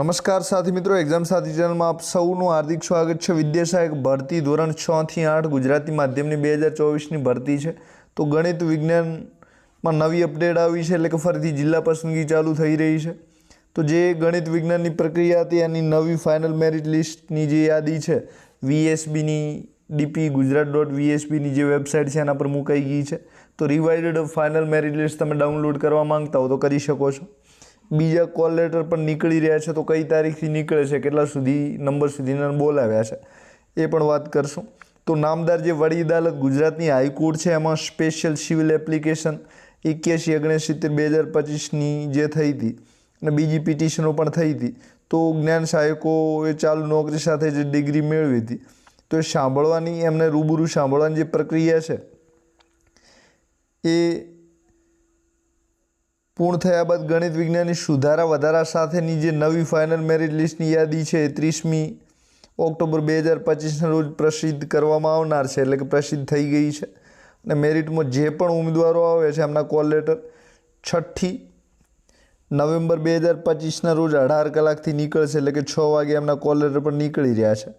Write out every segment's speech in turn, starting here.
નમસ્કાર સાથી મિત્રો એક્ઝામ સાથી ચેનલમાં આપ સૌનું હાર્દિક સ્વાગત છે. વિદ્યાસહાયક ભરતી ધોરણ છ થી આઠ ગુજરાતી માધ્યમની બે હજાર ચોવીસની ભરતી છે. તો ગણિત વિજ્ઞાનમાં નવી અપડેટ આવી છે એટલે કે ફરીથી જિલ્લા પસંદગી ચાલુ થઈ રહી છે. તો જે ગણિત, વિજ્ઞાનની પ્રક્રિયા હતી એની નવી ફાઇનલ મેરિટ લિસ્ટની જે યાદી છે વીએસબીની ડીપી ગુજરાત ડોટ વીએસબીની જે વેબસાઇટ છે એના પર મુકાઈ ગઈ છે. તો રિવાઇડેડ ફાઇનલ મેરિટ લિસ્ટ તમે ડાઉનલોડ કરવા માંગતા હો તો કરી શકો છો. બીજા કોલ લેટર પણ નીકળી રહ્યા છે, તો કઈ તારીખથી નીકળે છે, કેટલા સુધી, નંબર સુધીના બોલાવ્યા છે, એ પણ વાત કરશું. તો નામદાર જે વડી અદાલત ગુજરાતની હાઈકોર્ટ છે, એમાં સ્પેશિયલ સિવિલ એપ્લિકેશન એક્યાસી ઓગણસિત્તેર બે હજાર પચીસની જે થઈ હતી, અને બીજી પિટિશનો પણ થઈ હતી, તો જ્ઞાન સહાયકોએ ચાલુ નોકરી સાથે જે ડિગ્રી મેળવી હતી, તો એ સાંભળવાની, એમને રૂબરૂ સાંભળવાની જે પ્રક્રિયા છે, એ પૂર્ણ થયા બાદ ગણિત વિજ્ઞાનની સુધારા વધારા સાથેની જે નવી ફાઇનલ મેરિટ લિસ્ટની યાદી છે એ ત્રીસમી ઓક્ટોબર બે હજાર પચીસના રોજ પ્રસિદ્ધ કરવામાં આવનાર છે, એટલે કે પ્રસિદ્ધ થઈ ગઈ છે. અને મેરિટમાં જે પણ ઉમેદવારો આવે છે, એમના કોલ લેટર છઠ્ઠી નવેમ્બર બે હજાર પચીસના રોજ અઢાર કલાકથી નીકળશે, એટલે કે છ વાગે એમના કોલ લેટર પણ નીકળી રહ્યા છે.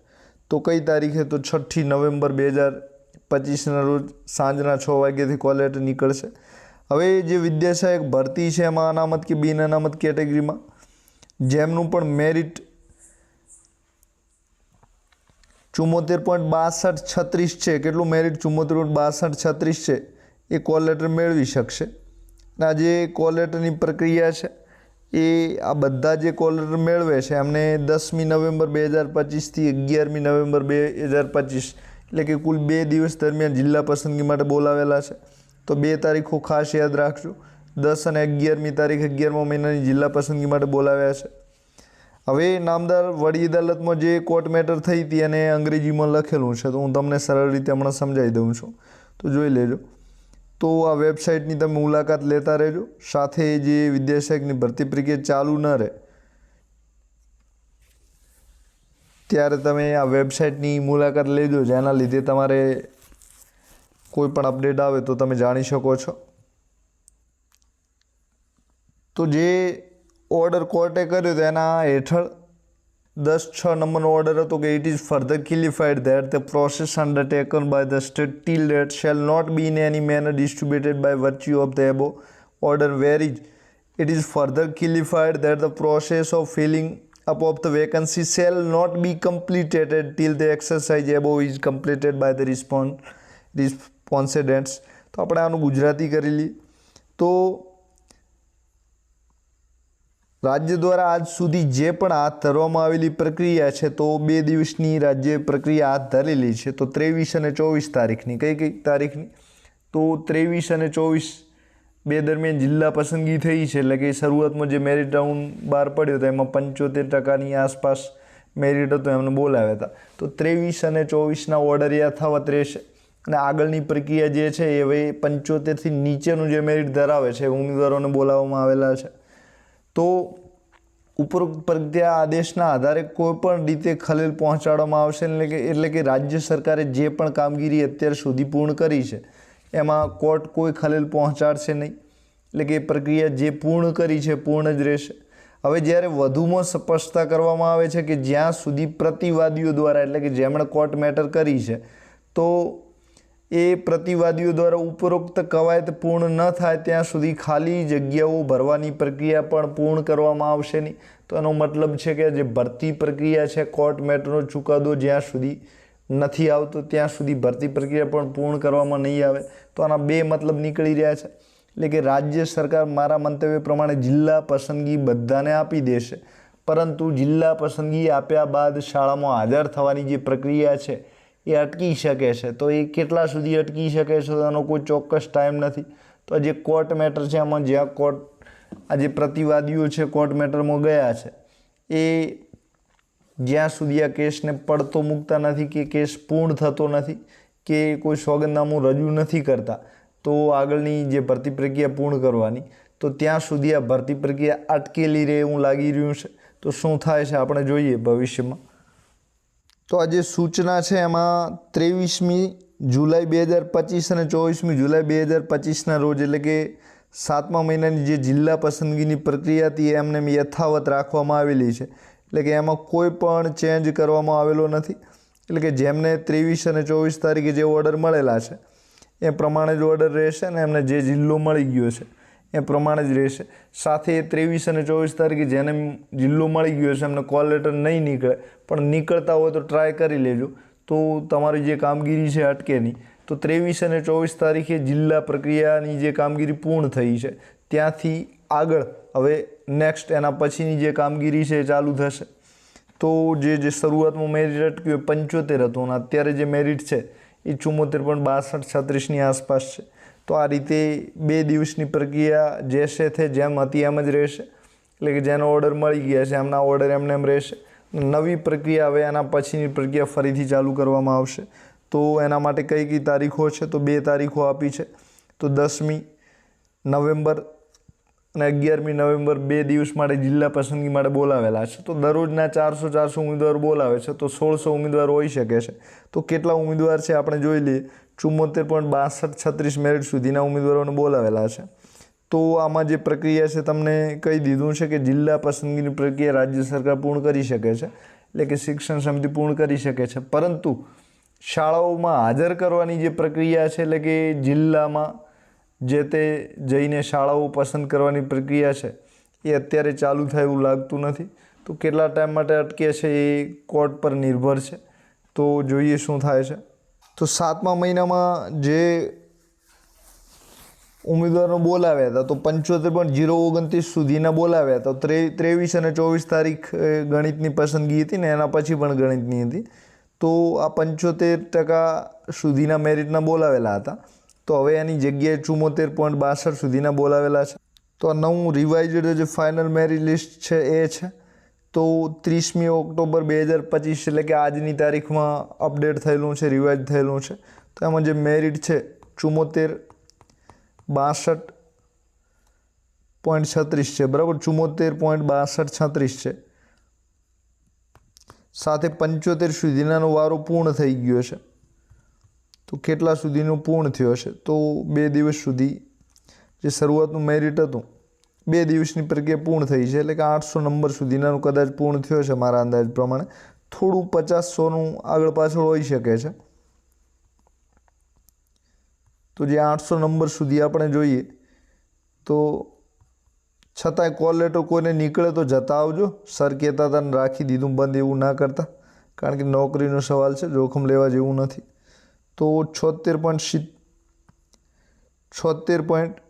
તો કઈ તારીખે? તો છઠ્ઠી નવેમ્બર બે હજાર પચીસના રોજ સાંજના છ વાગ્યાથી કોલ લેટર નીકળશે. હવે જે વિદ્યાસહાયક ભરતી છે એમાં અનામત કે બિન અનામત કેટેગરીમાં, જેમનું પણ મેરિટ ચુમ્મોતેર પોઈન્ટ બાસઠ છત્રીસ છે, કેટલું મેરિટ ચુમ્મોતેર પોઈન્ટ બાસઠ છત્રીસ છે, એ કોલ લેટર મેળવી શકશે. અને આ જે કોલ લેટરની પ્રક્રિયા છે, એ આ બધા જે કોલ લેટર મેળવે છે, એમને દસમી નવેમ્બર બે હજાર પચીસથી અગિયારમી નવેમ્બર બે હજાર પચીસ, એટલે કે કુલ બે દિવસ દરમિયાન જિલ્લા પસંદગી માટે બોલાવેલા છે. તો બે તારીખો ખાસ યાદ રાખજો. દસ અને અગિયારમી તારીખ અગિયારમા મહિનાની જિલ્લા પસંદગી માટે બોલાવ્યા છે. હવે નામદાર વડી અદાલતમાં જે કોર્ટ મેટર થઈ હતી અને અંગ્રેજીમાં લખેલું છે, તો હું તમને સરળ રીતે હમણાં સમજાવી દઉં છું. તો જોઈ લેજો. તો આ વેબસાઇટની તમે મુલાકાત લેતા રહેજો. સાથે જે વિદ્યાસહાયકની ભરતી પ્રક્રિયા ચાલુ ન રહે, ત્યારે તમે આ વેબસાઇટની મુલાકાત લેજો, જેના લીધે તમારે કોઈ પણ અપડેટ આવે તો તમે જાણી શકો છો. તો જે ઓર્ડર કોર્ટે કર્યો તો એના હેઠળ દસ છ નંબરનો ઓર્ડર હતો કે it is further clarified that the process undertaken by the state till date shall not be in any manner distributed by virtue of the above order where is it is further clarified that the process of filling up of the the vacancy not be be till the exercise above is completed by the the response respondents તો આપણે આનું ગુજરાતી કરી લઈએ. તો રાજ્ય દ્વારા આજ સુધી જે પણ હાથ ધરવામાં આવેલી પ્રક્રિયા છે, તો બે દિવસની રાજ્ય પ્રક્રિયા હાથ ધરેલી છે. તો ત્રેવીસ અને ચોવીસ તારીખની, કઈ કઈ તારીખની? તો ત્રેવીસ અને ચોવીસ બે દરમિયાન જિલ્લા પસંદગી થઈ છે, એટલે કે શરૂઆતમાં જે મેરિટ રાઉન્ડ બહાર પડ્યો હતો, એમાં પંચોતેર ટકાની આસપાસ મેરિટ હતો, એમને બોલાવ્યા હતા. તો ત્રેવીસ અને ચોવીસના ઓર્ડર યથાવત રહેશે. અને આગળની પ્રક્રિયા જે છે એ હવે પંચોતેરથી નીચેનું જે મેરિટ ધરાવે છે ઉમેદવારોને બોલાવવામાં આવેલા છે. તો ઉપરોક્ત પ્રક્રિયા આદેશના આધારે કોઈ પણ રીતે ખલેલ પહોંચાડવામાં આવશે એટલે કે એટલે કે રાજ્ય સરકારે જે પણ કામગીરી અત્યાર સુધી પૂર્ણ કરી છે, એમાં કોર્ટ કોઈ ખલેલ પહોંચાડશે નહીં. એટલે કે એ પ્રક્રિયા જે પૂર્ણ કરી છે, પૂર્ણ જ રહેશે. હવે જ્યારે વધુમાં સ્પષ્ટતા કરવામાં આવે છે કે જ્યાં સુધી પ્રતિવાદીઓ દ્વારા, એટલે કે જેમણે કોર્ટ મેટર કરી છે, તો એ પ્રતિવાદીઓ દ્વારા ઉપરોક્ત કવાયત પૂર્ણ ન થાય ત્યાં સુધી ખાલી જગ્યાઓ ભરવાની પ્રક્રિયા પણ પૂર્ણ કરવામાં આવશે નહીં. તો એનો મતલબ છે કે જે ભરતી પ્રક્રિયા છે, કોર્ટ મેટરનો ચુકાદો જ્યાં સુધી નથી આવતો, ત્યાં સુધી ભરતી પ્રક્રિયા પણ પૂર્ણ કરવામાં નહીં આવે. તો આના બે મતલબ નીકળી રહ્યા છે. એટલે કે રાજ્ય સરકાર મારા મંતવ્ય પ્રમાણે જિલ્લા પસંદગી બધાને આપી દેશે. પરંતુ જિલ્લા પસંદગી આપ્યા બાદ શાળામાં હાજર થવાની જે પ્રક્રિયા છે એ અટકી શકે છે. તો એ કેટલા સુધી અટકી શકે છે એનો કોઈ ચોક્કસ ટાઈમ નથી. તો જે કોર્ટ મેટર છે એમાં જ્યાં કોર્ટ આ જે પ્રતિવાદીઓ છે કોર્ટ મેટરમાં ગયા છે, એ જ્યાં સુધી આ કેસને પડતો મૂકતા નથી કે કેસ પૂર્ણ થતો નથી કે કોઈ સોગંદનામું રજૂ નથી કરતા, તો આગળની જે ભરતી પ્રક્રિયા પૂર્ણ કરવાની, તો ત્યાં સુધી આ ભરતી પ્રક્રિયા અટકેલી રહે એવું લાગી રહ્યું છે. તો શું થાય છે, આપણે જોઈએ ભવિષ્યમાં. તો આ જે સૂચના છે એમાં ત્રેવીસમી જુલાઈ બે હજાર પચીસ અને ચોવીસમી જુલાઈ બે હજાર પચીસના રોજ એટલે કે સાતમા મહિનાની જે જિલ્લા પસંદગીની પ્રક્રિયા હતી એમને એમ યથાવત રાખવામાં આવેલી છે. એટલે કે એમાં કોઈ પણ ચેન્જ કરવામાં આવેલો નથી. એટલે કે જેમને ત્રેવીસ અને ચોવીસ તારીખે જે ઓર્ડર મળેલા છે, એ પ્રમાણે જ ઓર્ડર રહેશે ને એમને જે જિલ્લો મળી ગયો છે. એ પ્રમાણે જ રહેશે. સાથે ત્રેવીસ અને ચોવીસ તારીખે જેને જિલ્લો મળી ગયો છે એમને કોલ લેટર નહીં નીકળે, પણ નીકળતા હોય તો ટ્રાય કરી લેજો. તો તમારી જે કામગીરી છે અટકે નહીં તો ત્રેવીસ અને ચોવીસ તારીખે જિલ્લા પ્રક્રિયાની જે કામગીરી પૂર્ણ થઈ છે, ત્યાંથી આગળ હવે નેક્સ્ટ એના પછીની જે કામગીરી છે એ ચાલુ થશે. તો જે જે શરૂઆતમાં મેરિટ અટક્યું એ પંચોતેર હતું અને અત્યારે જે મેરિટ છે એ ચુમ્મોતેર પણ બાસઠ છત્રીસની આસપાસ છે. તો આ રીતે બે દિવસની પ્રક્રિયા જે છે તે જેમ હતી એમ જ રહેશે. એટલે કે જેનો ઓર્ડર મળી ગયા છે, એમના ઓર્ડર એમને એમ રહેશે. નવી પ્રક્રિયા હવે એના પછીની પ્રક્રિયા ફરીથી ચાલુ કરવામાં આવશે. તો એના માટે કઈ કઈ તારીખો છે? તો બે તારીખો આપી છે. તો દસમી નવેમ્બર અને અગિયારમી નવેમ્બર બે દિવસ માટે જિલ્લા પસંદગી માટે બોલાવેલા છે. તો દરરોજના ચારસો ચારસો ઉમેદવાર બોલાવે છે. તો સોળસો ઉમેદવાર હોઈ શકે છે. તો કેટલા ઉમેદવાર છે? આપણે જોઈ લઈએ. ચુમ્મોતેર પોઈન્ટ બાસઠ છત્રીસ મેરિટ સુધીના ઉમેદવારોને બોલાવેલા છે. તો આમાં જે પ્રક્રિયા છે તમને કહી દીધું છે કે જિલ્લા પસંદગીની પ્રક્રિયા રાજ્ય સરકાર પૂર્ણ કરી શકે છે, એટલે કે શિક્ષણ સમિતિ પૂર્ણ કરી શકે છે. પરંતુ શાળાઓમાં હાજર કરવાની જે પ્રક્રિયા છે, એટલે કે જિલ્લામાં જે તે જઈને શાળાઓ પસંદ કરવાની પ્રક્રિયા છે, એ અત્યારે ચાલુ થાય એવું લાગતું નથી. તો કેટલા ટાઈમ માટે અટકે છે એ કોર્ટ પર નિર્ભર છે. તો જોઈએ શું થાય છે. તો સાતમા મહિનામાં જે ઉમેદવારો બોલાવ્યા હતા, તો પંચોતેર પોઈન્ટ જીરો ઓગણત્રીસ સુધીના બોલાવ્યા હતા. ત્રે, ત્રેવીસ અને ચોવીસ તારીખ ગણિતની પસંદગી હતી ને એના પછી પણ ગણિતની હતી. તો આ પંચોતેર ટકા સુધીના મેરિટના બોલાવેલા હતા. તો હવે એની જગ્યાએ ચુમ્મોતેર પોઈન્ટ બાસઠ સુધીના બોલાવેલા છે. તો આ નવું રિવાઇઝડ જે ફાઇનલ મેરિટ લિસ્ટ છે એ છે. તો ત્રીસમી ઓક્ટોબર બે હજાર પચીસ, એટલે કે આજની તારીખમાં અપડેટ થયેલું છે, રિવાઇઝ થયેલું છે. તો એમાં જે મેરિટ છે, ચુમ્મોતેર, બાસઠ પોઈન્ટ છત્રીસ છે. બરાબર? ચુમ્મોતેર પોઈન્ટ બાસઠ છત્રીસ છે. સાથે પંચોતેર સુધીનાનો વારો પૂર્ણ થઈ ગયો છે. તો કેટલા સુધીનો પૂર્ણ થયો છે તો બે દિવસ સુધી જે શરૂઆતનું મેરિટ હતું બે દિવસની પ્રક્રિયા પૂર્ણ થઈ છે. એટલે કે આઠસો નંબર સુધીનાનું કદાચ પૂર્ણ થયો છે મારા અંદાજ પ્રમાણે. થોડું પચાસસોનું આગળ પાછળ હોઈ શકે છે. તો જે આઠસો નંબર સુધી આપણે જોઈએ, તો છતાંય કોલ લેટર કોઈને નીકળે તો જતા આવજો. સર કહેતા હતા રાખી દીધું બંધ એવું ના કરતા. કારણ કે નોકરીનો સવાલ છે, જોખમ લેવા જેવું નથી. તો છોતેર પોઈન્ટ સી છોતેર પોઈન્ટ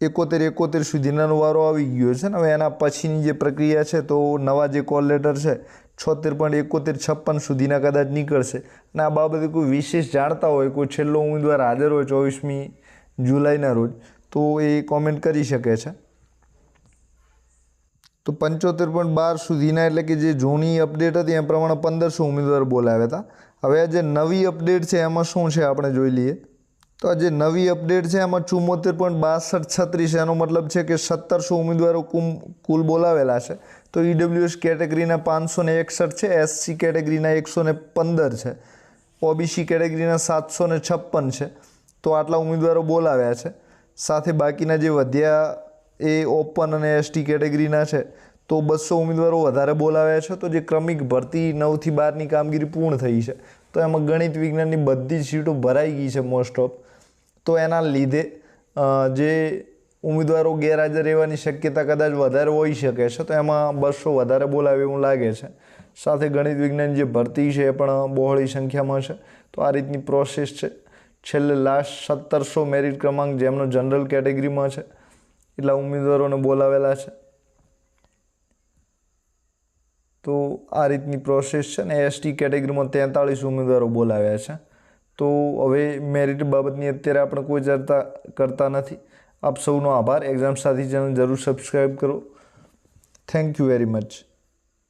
એકોતેર એકોતેર સુધીનાનો વારો આવી ગયો છે ને હવે એના પછીની જે પ્રક્રિયા છે તો નવા જે કોલ લેટર છે, છોતેર પોઈન્ટ એકોતેર છપ્પન સુધીના કદાચ નીકળશે. અને આ બાબતે કોઈ વિશેષ જાણતા હોય, કોઈ છેલ્લો ઉમેદવાર હાજર હોય ચોવીસમી જુલાઈના રોજ, તો એ કોમેન્ટ કરી શકે છે. તો પંચોતેર પોઈન્ટ બાર સુધીના એટલે કે જે જૂની અપડેટ હતી એ પ્રમાણે પંદરસો ઉમેદવાર બોલાવ્યા હતા. હવે આ જે નવી અપડેટ છે, એમાં શું છે, આપણે જોઈ લઈએ. તો આ જે નવી અપડેટ છે એમાં ચુમ્મોતેર પોઈન્ટ બાસઠ છત્રીસ, એનો મતલબ છે કે સત્તરસો ઉમેદવારો કુમ કુલ બોલાવેલા છે. તો ઈડબ્લ્યુએસ કેટેગરીના પાંચસો ને એકસઠ છે એસસી કેટેગરીના એકસો ને પંદર છે ઓબીસી કેટેગરીના સાતસો ને છપ્પન છે, તો આટલા ઉમેદવારો બોલાવ્યા છે. સાથે બાકીના જે વધ્યા એ ઓપન અને એસટી કેટેગરીના છે, તો બસો ઉમેદવારો વધારે બોલાવ્યા છે. તો જે ક્રમિક ભરતી નવથી બારની કામગીરી પૂર્ણ થઈ છે, તો એમાં ગણિત વિજ્ઞાનની બધી જ સીટો ભરાઈ ગઈ છે મોસ્ટ ઓફ તો એના લીધે જે ઉમેદવારો ગેરહાજર રહેવાની શક્યતા કદાચ વધારે હોઈ શકે છે, તો એમાં બસો વધારે બોલાવે એવું લાગે છે. સાથે ગણિત વિજ્ઞાન જે ભરતી છે એ પણ બહોળી સંખ્યામાં છે. તો આ રીતની પ્રોસેસ છે. છેલ્લે લાસ્ટ સત્તરસો મેરિટ ક્રમાંક જેમનો જનરલ કેટેગરીમાં છે. એટલા ઉમેદવારોને બોલાવેલા છે. તો આ રીતની પ્રોસેસ છે ને એસટી કેટેગરીમાં તેતાળીસ ઉમેદવારો બોલાવ્યા છે. તો હવે મેરિટ બાબતની અત્યારે આપણે કોઈ ચર્ચા કરતા નથી. આપ સૌનો આભાર. એક્ઝામ સાથી ચેનલ જરૂર સબસ્ક્રાઈબ કરો. Thank you very much